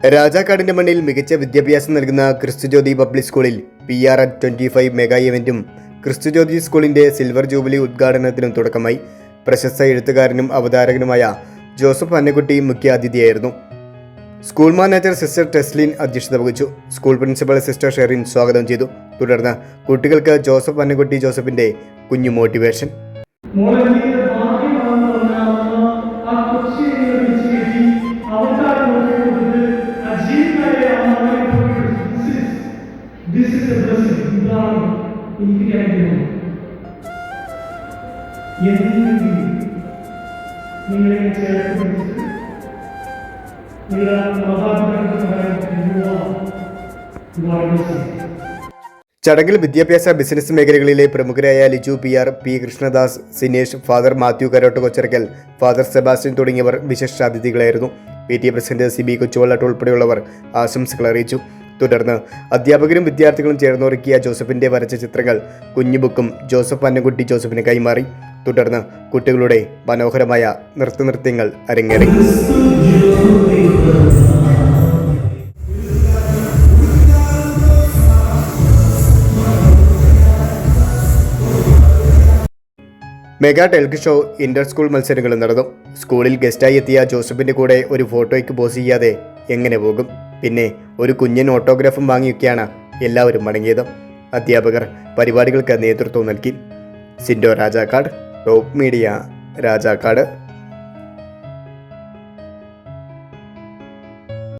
രാജാക്കാടിന്റെ മണ്ണിൽ മികച്ച വിദ്യാഭ്യാസം നൽകുന്ന ക്രിസ്തുജ്യോതി പബ്ലിക് സ്കൂളിൽ P R at twenty five mega ഇവന്റും Kristujyoti സ്കൂളിന്റെ സിൽവർ ജൂബിലി ഉദ്ഘാടനത്തിനും തുടക്കമായി. പ്രശസ്ത എഴുത്തുകാരനും അവതാരകനുമായ ജോസഫ് അന്നക്കുട്ടി മുഖ്യാതിഥിയായിരുന്നു. സ്കൂൾ മാനേജർ സിസ്റ്റർ ടെസ്ലിൻ അധ്യക്ഷത വഹിച്ചു. സ്കൂൾ പ്രിൻസിപ്പൽ സിസ്റ്റർ ഷെറിൻ സ്വാഗതം ചെയ്തു. തുടർന്ന് കുട്ടികൾക്ക് ജോസഫ് അന്നക്കുട്ടി ജോസഫിന്റെ കുഞ്ഞു motivation. This is a blessing ഇതാണ് എനിക്ക് കഴിക്കുന്നത് എന്തെങ്കിലും നിങ്ങളെ ചടങ്ങിൽ വിദ്യാഭ്യാസ ബിസിനസ് മേഖലകളിലെ പ്രമുഖരായ Liju P R P Krishnadas Sinesh father Mathew Karott Kocharakkal father Sebastian തുടങ്ങിയവർ വിശിഷ്ടാതിഥികളായിരുന്നു. P T president C B Kochuvallatt ഉൾപ്പെടെയുള്ളവർ ആശംസകൾ അറിയിച്ചു. തുടർന്ന് അധ്യാപകരും വിദ്യാർത്ഥികളും ചേർന്നൊരുക്കിയ ജോസഫിന്റെ വരച്ച ചിത്രങ്ങൾ കുഞ്ഞുബുക്കും ജോസഫ് അന്നക്കുട്ടി ജോസഫിന് കൈമാറി. തുടർന്ന് കുട്ടികളുടെ മനോഹരമായ നൃത്തനൃത്യങ്ങൾ അരങ്ങേറി. മെഗാ ടെൽക്ക് ഷോ ഇന്റർ സ്കൂൾ മത്സരങ്ങളും നടന്നു. സ്കൂളിൽ ഗസ്റ്റായി എത്തിയ ജോസഫിന്റെ കൂടെ ഒരു ഫോട്ടോയ്ക്ക് പോസ് ചെയ്യാതെ എങ്ങനെ പോകും? പിന്നെ ഒരു കുഞ്ഞൻ ഓട്ടോഗ്രാഫും വാങ്ങിയൊക്കെയാണ് എല്ലാവരും മടങ്ങിയത്. അധ്യാപകർ പരിപാടികൾക്ക് നേതൃത്വം നൽകി. Sindo Rajakkad top media Rajakkad.